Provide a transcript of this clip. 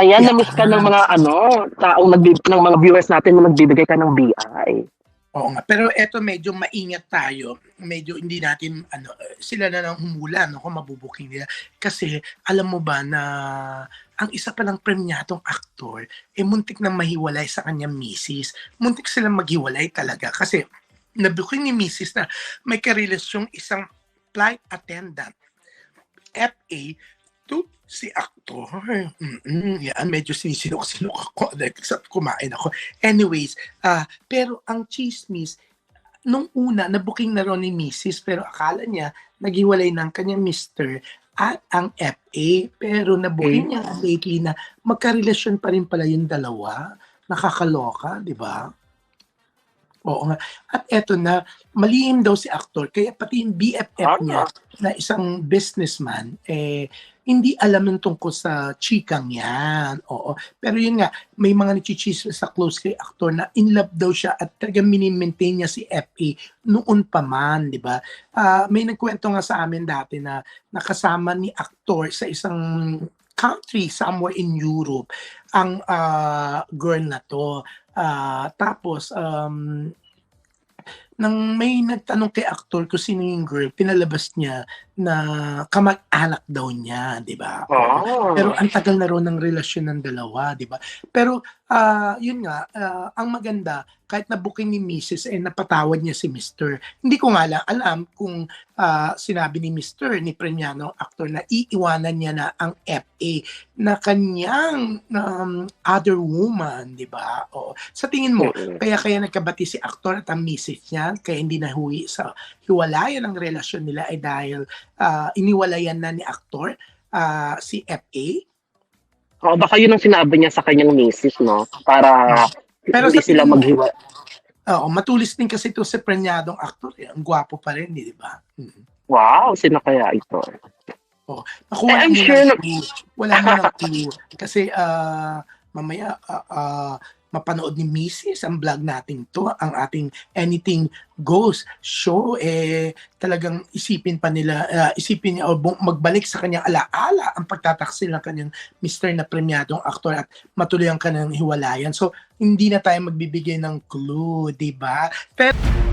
Ayan, Yeah. na-miss ka ng mga ano, taong nagbib- ng mga viewers natin na nagbibigay ka ng BI. Oo nga. Pero eto medyo maingat tayo. Medyo hindi natin, ano, sila na lang humula no, kung mabubuking nila. Kasi alam mo ba na ang isa palang premyadong aktor, eh muntik nang mahiwalay sa kanyang misis. Muntik silang maghiwalay talaga. Kasi nabuking ni misis na may karelasyong isang flight attendant. FA to si aktor. Mm-mm, yan, medyo sinisinok-sinok ako. Except kumain ako. Anyways, ah pero ang chismis, nung una, nabuking na ron ni Mrs. Pero akala niya, naghiwalay ng kanyang mister at ang FA. Pero nabuking niya lately na magkarelasyon pa rin pala yung dalawa. Nakakaloka, di ba? Oo nga. At eto na, malihim daw si aktor. Kaya pati yung BFF Ano? niya na isang businessman, eh, hindi alam yung tungkol sa chikang yan. Oo. Pero yun nga, may mga nachichismis sa close kay aktor na in love daw siya at talagang minimaintain niya si FA noon pa man, di ba? Ah, may nagkwento nga sa amin dati na nakasama ni aktor sa isang country somewhere in Europe ang ah, girl na to. Ah, tapos um, nang may nagtanong kay aktor kung sino yung girl, pinalabas niya na kamag-anak daw niya, di ba? Oh. Pero ang tagal na rin ng relasyon ng dalawa, di ba? Pero ah, yun nga, ah, ang maganda, kahit na booking ni Mrs. eh napatawad niya si Mr. Hindi ko nga lang alam kung ah, sinabi ni Mr. ni Premiano actor na iiwanan niya na ang FA na kanyang um, other woman, di ba? O, sa tingin mo, kaya kaya nagkabati si aktor at ang misis niya, kaya hindi nahuwi sa hiwalayan ng relasyon nila ay dahil ah, iniwalayan na ni aktor ah, si FA. Oo, baka yun ang sinabi niya sa kanyang misis, no? Para Pero hindi sila maghiwa. Oo, matulis din kasi ito si prenyadong aktor. Eh. Ang gwapo pa rin, di ba? Mm. Wow, sino kaya ito? Nakuha Eh, I'm sure na-. Wala mo ng clue. Kasi ah, mamaya ah, ah, mapanood ni Mrs. ang vlog natin to, ang ating Anything Goes show, eh talagang isipin pa nila, ah, isipin niya o magbalik sa kanyang alaala ang pagtataksil ng kanyang Mr. na premyadong aktor at matuloy ang kanyang hiwalayan. So, hindi na tayo magbibigay ng clue, di ba? Pero